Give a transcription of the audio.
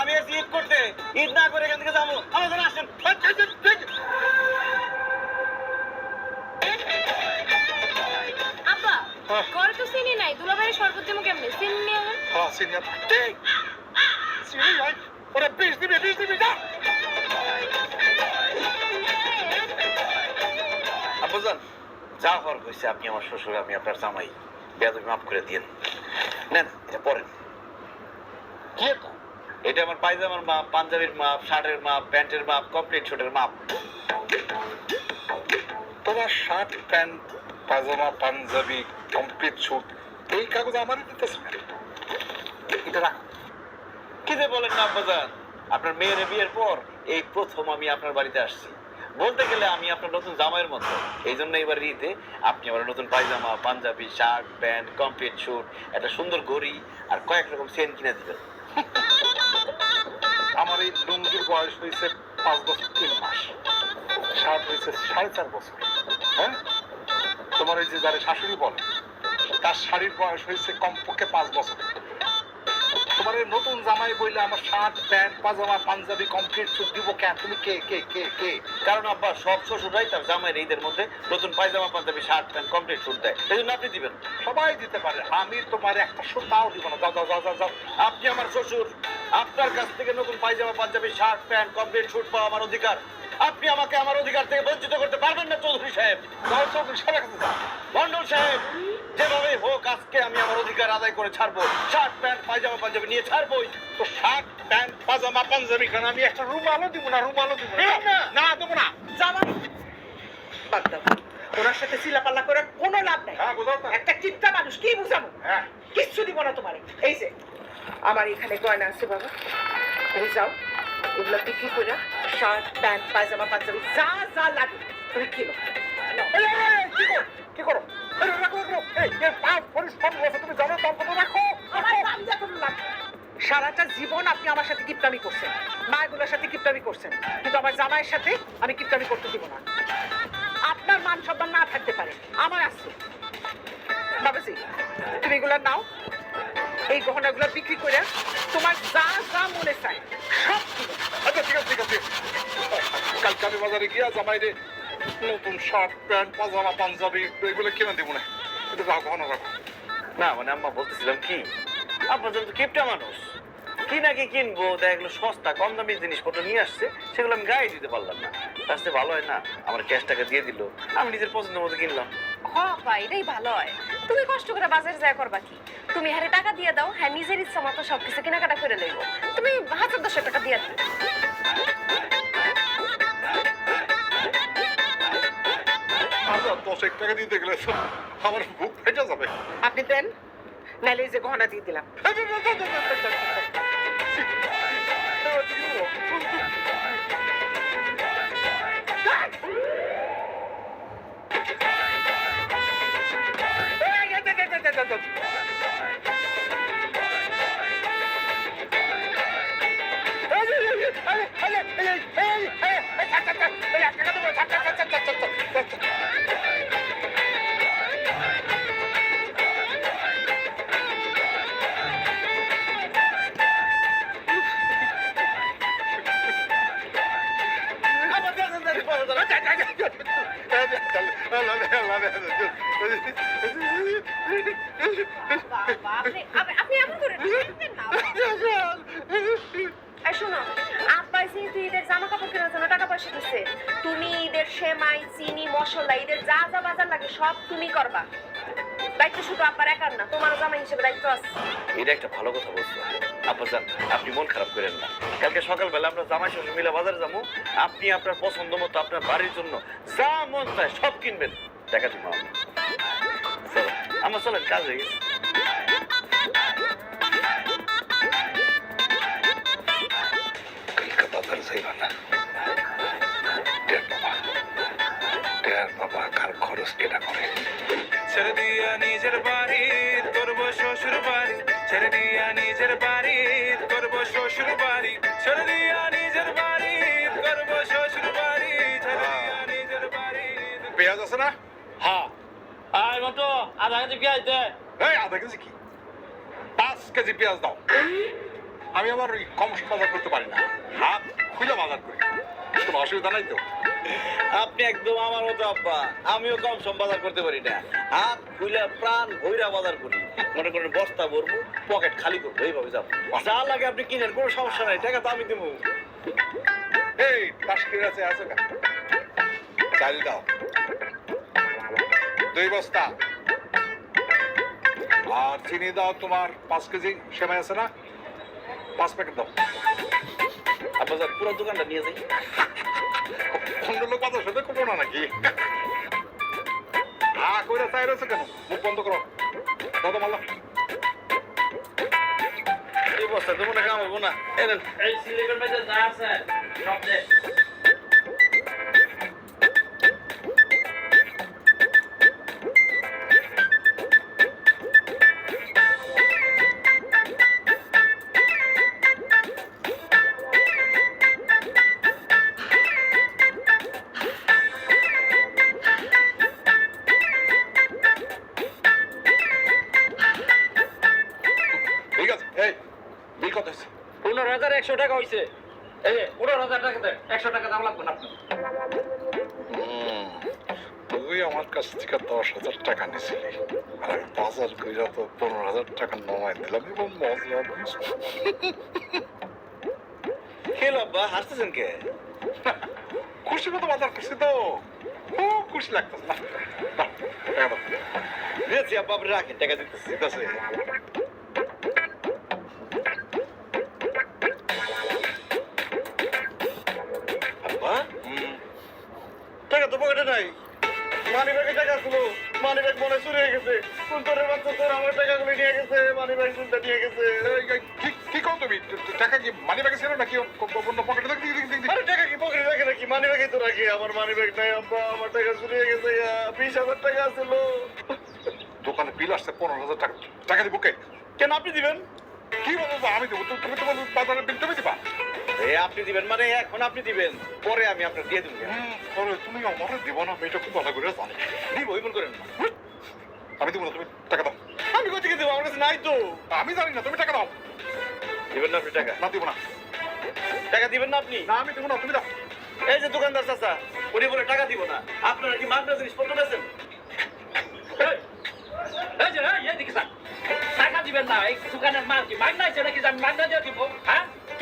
আমি আছি ঈদ করতে। ঈদ না করে এখান থেকে যাব। আমাদের আসেন। হ্যাঁ। ঘরে তো চিনি নাই। দুলাভাইয়ের কেমনে? চিনি নিয়ে। হ্যাঁ সিনিয়র ঠিক। সিনি ভাই ওরা বিষ দিবে বিষ দিবে যা। আব্বাজান যা হওয়ার হয়েছে আপনি আমার শ্বশুর আমি আপনার জামাই। বেয়াদবি মাফ করে দিন নেন এটা পরেন। কি এটা এটা আমার পায়জামার মাপ, পাঞ্জাবির মাপ, শার্টের মাপ, প্যান্টের মাপ, কমপ্লিট শুটের মাপ। তোমার shirt, pant pyjama panjabi, complete suit এই কাগজ আমারই দিতেছে। এটা কি যে বলেন না, আব্বাজান? আপনার মেয়ের বিয়ের পর এই প্রথম আমি আপনার বাড়িতে আসছি। বলতে গেলে আমি আপনার নতুন জামাইয়ের মতো। এই জন্য এবার ঈদে আপনি আমার নতুন pyjama, panjabi, shirt, pant, complete suit একটা সুন্দর ঘড়ি আর কয়েক রকম সেন কিনে দিবেন। আমার এই লুঙ্গির বয়স হয়েছে পাঁচ বছর, তিন মাস। শার্ট হয়েছে সাড়ে চার বছর। হ্যাঁ? তোমার এই যে যারা শাশুড়ি বলে, তার শাড়ির বয়স হয়েছে কমপক্ষে পাঁচ বছর। তোমার এই নতুন জামাই বইলে আমার shirt, pant, pyjama, panjabi, complete suit দিব কেন তুমি কে কে কে কে? কারণ আব্বা, সব শ্বশুরাই তার জামাইয়ের ঈদের মধ্যে নতুন pyjama, panjabi, shirt, pant, complete suit দেয়। এই জন্য আপনি দিবেন। সবাই দিতে পারে। আমি তোমার একটা সুতাও দিব না। যাও যাও যাও যাও। আপনি আমার শ্বশুর। আপনার কাছ থেকে নতুন pyjama panjabi shirt pant complete suit পাওয়া আমার অধিকার। আপনি আমাকে আমার অধিকার থেকে বঞ্চিত করতে পারবেন না চৌধুরী সাহেব। চৌধুরী সাহেবের মন্ডল সাহেব যেভাবে হোক আজকে আমি আমার অধিকার আদায় করে ছাড়বো। শার্ট প্যান্ট পায়জামা পাঞ্জাবি নিয়ে ছাড়বোই। তো শার্ট প্যান্ট পাজামা পাঞ্জাবি কেন আমি একটা রুমালও দিব না রুমালও দিব না। না? দেবো না। জামা বাদ দাও। ওনার সাথে চিলাপাল্লা করে কোনো লাভ নাই। হ্যাঁ একটা চিন্তা মানুষ কি বুঝাবো? হ্যাঁ। কিচ্ছু দিব না তোমার। এই যে আমার এখানে গয়না আছে বাবা। তুমি যাও এগুলো বিক্রি করে শার্ট প্যান্ট পায়জামা পাঞ্জাবি যা যা লাগে তুমি কিনো। কি করো? সারাটা জীবন আপনি আমার সাথে কিপটামি করছেন। মায়েগুলোর সাথে কিপটামি করছেন। কিন্তু আমার জামাইয়ের সাথে আমি কিপটামি করতে দিব না। আপনার মান সম্মান না থাকতে পারে। আমার আছে। বাবাজি তুমি এগুলো নাও। এই গহনাগুলো বিক্রি করে তোমার যা যা মনে চায় সব আচ্ছা ঠিক আছে ঠিক আছে। কালকে আমি বাজারে গিয়া জামাই রে নতুন শার্ট প্যান্ট পাজামা পাঞ্জাবি এগুলো কিনে দিব না। এটা রাখো না রাখো। না মানে আম্মা বলতেছিলাম কি আব্বা যেহেতু কিপটা মানুষ। কি নাকি কিনবো? দেখা গেলো সস্তা কম দামি জিনিসপত্র নিয়ে আসছে সেগুলো আমি গায়ে দিতে পারলাম না। আসতে ভালো হয় না আমার ক্যাশ টাকা দিয়ে দিল। আমি নিজের পছন্দের মতো কিনলাম। হ আপা এটাই ভালো হয়। তুমি কষ্ট করে বাজারে যায় করবা কি? তুমি হারে টাকা দিয়ে দাও হ্যাঁ নিজের ইচ্ছা মতো সবকিছু কেনাকাটা করে লইব তুমি হাজার দশের টাকা দিয়ে দিও আচ্ছা দশ টাকা দিতে গেলে তো আমার বুক ফেটে যাবে আপনি দেন নাহলে এই যে গহনা দিয়ে দিলাম ঈদের জামা কাপড় কেনার জন্য টাকা পয়সা দিচ্ছে তুমি ঈদের সেমাই চিনি মশলা ঈদের যা যা বাজার লাগে সব তুমি করবা দায়িত্ব শুধু আব্বার একার না তোমার জামাই হিসেবে দায়িত্ব আছে এটা একটা ভালো কথা বলছো। যান আপনি মন খারাপ করেন না। কালকে সকালবেলা আমরা জামাই শ্বশুর মিলে বাজারে যাব। আপনি আপনার পছন্দ মতো আপনার বাড়ির জন্য যা মন চায় সব কিনবেন। টাকা দিব আমি আমার চলেন কাজ হয়ে গেছে। ছেড়ে দিয়া নিজের বাড়ি পেঁয়াজ আছে না? হ্যাঁ। আয় মতো আধা কেজি পেঁয়াজ দে। এই আধা কেজি কি? পাঁচ কেজি পেঁয়াজ দাও। আমি আবার ওই কম বাজার করতে পারি না। হাত খুলে বাজার করি। কোনো অসুবিধা নাই তো? আপনি একদম আমার মতো আব্বা। আমিও কম সম বাজার করতে পারি না। হাত খুইলা প্রাণ ভৈরা বাজার করি। মনে করেন বস্তা ভরবো পকেট খালি করব এইভাবে যাব। যা লাগে আপনি কিনেন কোনো সমস্যা নাই। টাকা তো আমি দেবো। এই তাস কিনে আছে আছে কা? চাল দাও। দুই বস্তা। আর চিনি দাও তোমার পাঁচ কেজি সেমাই আছে না? পাঁচ প্যাকেট দাও। যান পুরো দোকানটা নিয়ে যাই। অন্য লোক কথা সাথে করব না নাকি? হা কইরা চাই রয়েছে কেন? মুখ বন্ধ করো। দাদা মাল্লা এই বস্তা তো মনে কাম হব না। এই সিলেটের মধ্যে যা আছে সব দে। টাকা হয়েছে এই পনেরো হাজার টাকা দেন একশো টাকা দাম লাগবে না আপনার। তুই আমার কাছ থেকে দশ হাজার টাকা নিছিলি আর আমি বাজার কইরা তো পনেরো হাজার টাকা নমাই দিলাম এবং মজা দিস। খেলো আব্বা হাসতেছেন কে? খুশি মতো বাজার করছি তো। খুব খুশি লাগতেছে। না আব্বা আপনি রাখেন টাকা দিতেছি ঠিক আছে? মানি চুরি হয়ে গেছে। কুন্তরের বাচ্চা তোর আমার টাকাগুলো নিয়ে গেছে মানি ব্যাগ শুনতে নিয়ে গেছে। কি- কি কও তুমি? টাকা কি মানি ব্যাগে ছিল নাকি অন্য পকেটে দেখি দেখি দেখি আরে টাকা কি পকেটে রাখে নাকি? মানি ব্যাগে তো রাখি আমার মানি ব্যাগ নাই আব্বা আমার টাকা চুরি হয়ে গেছে বিশ হাজার টাকা ছিল দোকানে বিল আসছে পনেরো হাজার টাকা। টাকা দিব কে? কেন আপনি দিবেন? কি বলো তো আমি দেবো। তুমি তোমার বাজারের বিল তুমি দিবা? এ আপনি দিবেন মানে এখন আপনি দিবেন। পরে আমি আপনার দিয়ে দেবো। পরে তুমি আমার দিব না আমি এটা খুব ভালো করে জানি। দিব ওই মন করেন না। আমি দিব না তুমি টাকা দাও। আমি কোথা থেকে দেবো? আমার কাছে নাই তো। আমি জানি না তুমি টাকা দাও। দিবেন না আপনি টাকা? না দিব না। টাকা দিবেন না আপনি? না আমি দিব না তুমি দাও। এই যে দোকানদার চাচা উনি বলে টাকা দিব না। আপনারা কি মাগনা জিনিসপত্র বেছেন এই, যে এই, দিকে। টাকা দিবেন না এই দোকানের মাল কি? মাগনা আছে নাকি আমি মাগনা দিয়ে দিব? হ্যাঁ?